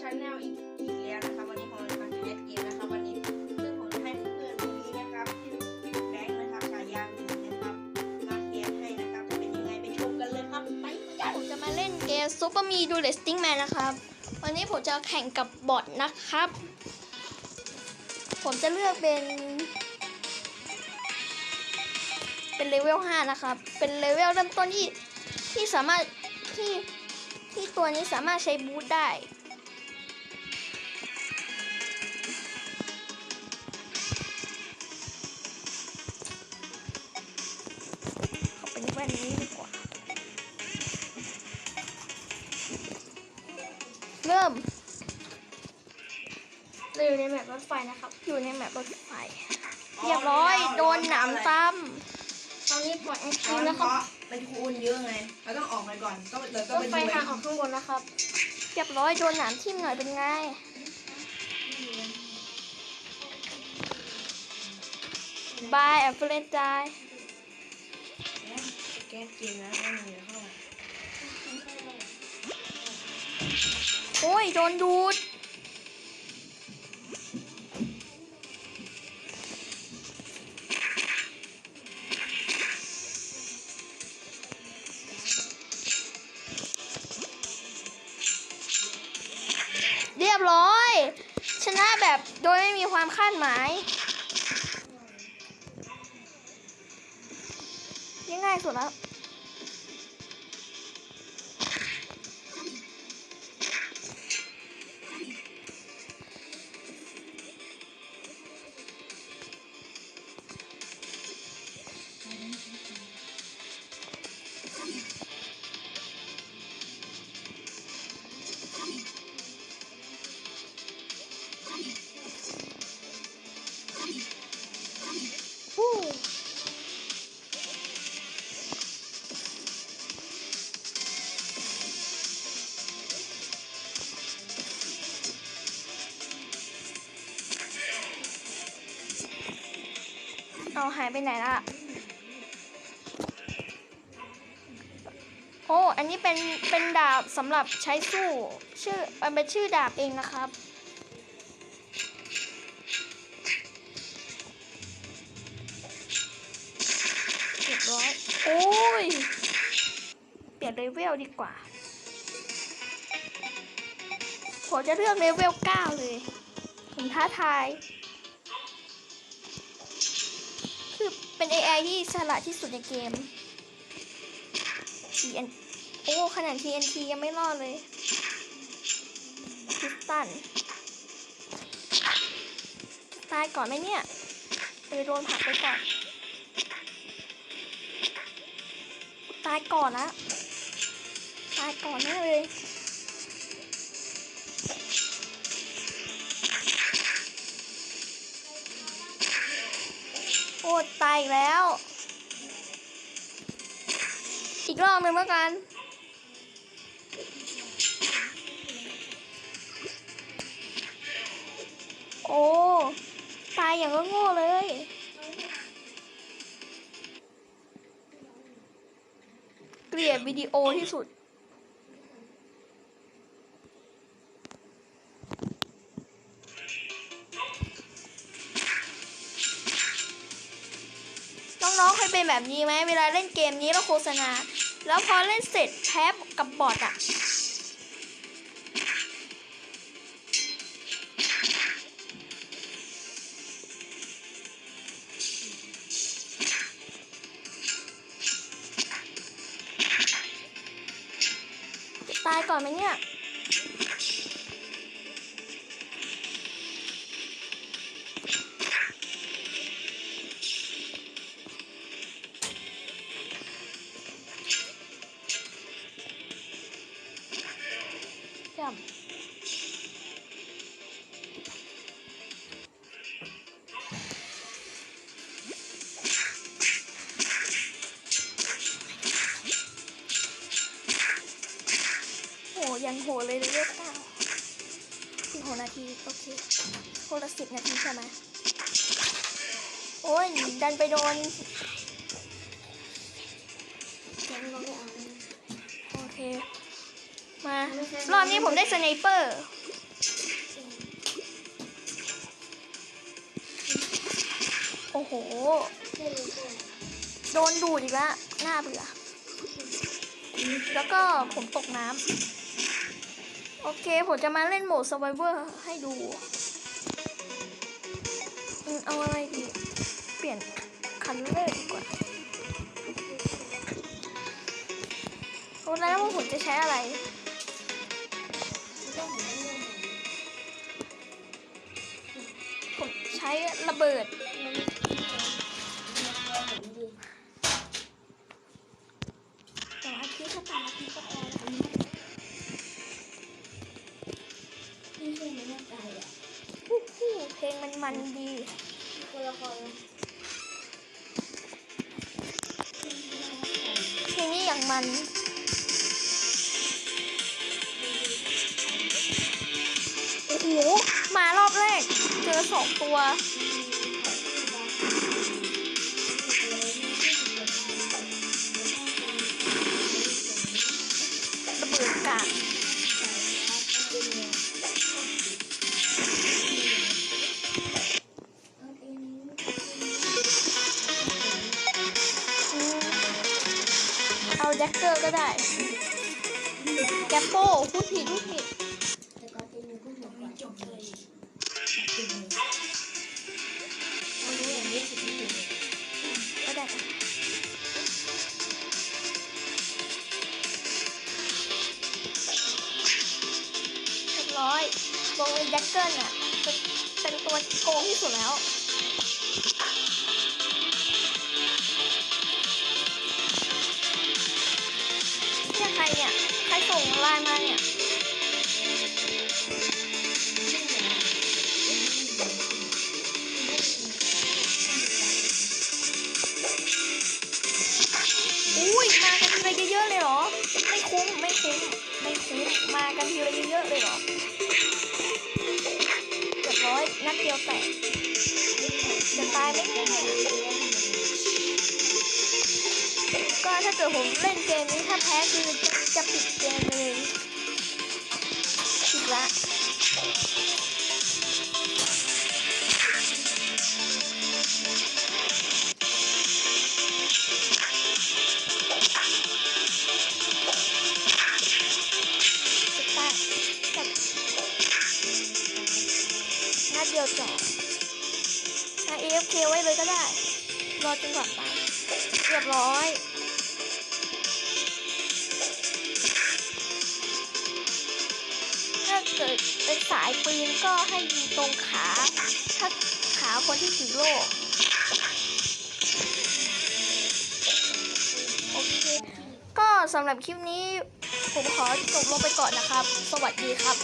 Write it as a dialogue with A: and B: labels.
A: ชาแนลอีกอีกแล้วนะครับวันนี้ผมจะมาแคสเกมนะครับวันนี้ซึ่งผมจะให้เพื่อนๆคนนี้นะครับชื่อแบงค์นะครับฉายาหมีนะครับมาแคสให้นะครับจะเป็นยังไงไปชมกันเลยครับไปกัน
B: ผมจะมาเล่นเกมซูเปอร์มีดูเลสติ้งแมนนะครับ วันนี้ผมจะแข่งกับบอทนะครับ ผมจะเลือกเป็น เป็นเลเวล5นะครับ เป็นเลเวลเริ่มต้นที่ที่สามารถที่ที่ตัวนี้สามารถใช้บูทได้ เราอยู่ในแมปรถไฟนะครับ อยู่ในแมปรถไฟเรียบร้อยโดนหนามซ้ำตอนนี้ปล่อยแอค
A: ต
B: ที
A: อน
B: ฟ
A: นี้
B: นะครั
A: เพ
B: บ
A: ราะมันคูณเยอะไงเราต้องออกไปก่อนต้องเดี๋ยวต้อง
B: ร
A: ไป
B: ถไฟ
A: ดู
B: ทางออกข้างบนนะครับเรียบร้อยโดนหนามทิ่มหน่อยเป็นไงบายแอปเปิลใจ
A: แก้เกมนะไม่มีเข้า
B: โอ้ยโดนดูด นะแบบโดยไม่มีความคาดหมาย ยังง่ายสุดแล้ว เอาหายไปไหนละโอ้ อันนี้เป็น เป็นดาบสำหรับใช้สู้ ชื่อ มันเป็นชื่อดาบเองนะครับ เรียบร้อย โอ้ย เปลี่ยนเลเวลดีกว่า ผมจะเลือกเลเวล 9 เลย ผมท้าทาย เป็น AI ที่ฉลาดที่สุดในเกม TN โอ้ขนาด TNT ยังไม่รอดเลยพิสตันตายก่อนไหมเนี่ยเออโดนผักไปก่อน ตายก่อนนะ ตายก่อนแน่เลย โอ้ตายอีกแล้ว อีกรอบหนึ่งแล้วกันโอ้ตายอย่างก็โง่เลย เกลียดวิดีโอที่สุด เป็นแบบนี้ไหมเวลาเล่นเกมนี้แล้วโฆษณา แล้วพอเล่นเสร็จแพ้กับบอทอะตายก่อนไหมเนี่ย ยังโหเลยเลยเก้าสิบหกนาทีโอเคคนลสิบนาทีใช่ไหมโอ้ย ดันไปโดนโอเค มารอบนี้ผมได้สไนเปอร์โอ้โห โดนดูดอีกแล้วหน้าเบื่อ แล้วก็ผมตกน้ำ โอเค ผมจะมาเล่นโหมด Survivor ให้ดูอืมเอาอะไรดี เปลี่ยนคันเลอร์ดีกว่ารู้แล้วว่าผมจะใช้อะไรผมใช้ระเบิด มั
C: น
B: ดี
C: ตัวละคร
B: เพลงนี้อย่างมันโอ้โหมารอบแรก เจอสองตัว ก็ได้แกปโป้พูดผิดพูดผิด
C: แต่ก็เป็นมือผู้หัวก่อนจบเลย
B: ไม่รู้อย่างนี้สิก็ได้เรียบร้อยบอกเลยแจ็คเกิลอะเป็นเป็นตัวโกงที่สุดแล้ว รส่งไลน์มาเนี่ยอุ้ยมากันทีละเยอะๆเลยเหรอ ไม่คุ้มไม่คุ้มไม่คุ้มมากันทีละเยอะๆเลยเหรอเรียบร้อยนัดเดียวแตกจะตายไหมเนี่ยก็ถ้าเกิดผมเล่น เกมนี้ถ้าแพ้คือจะปิดเกมเลยปิดละจะตายกับนัดเดียวจบนะ AFK ไว้เลยก็ได้ รอจนกว่าตายเรียบร้อย เกิดเป็นสายปืนก็ให้ยิงตรงขา ถ้าขาคนที่ถือโล่โอเค ก็สำหรับคลิปนี้ ผมขอจบลงไปก่อนนะครับ สวัสดีครับ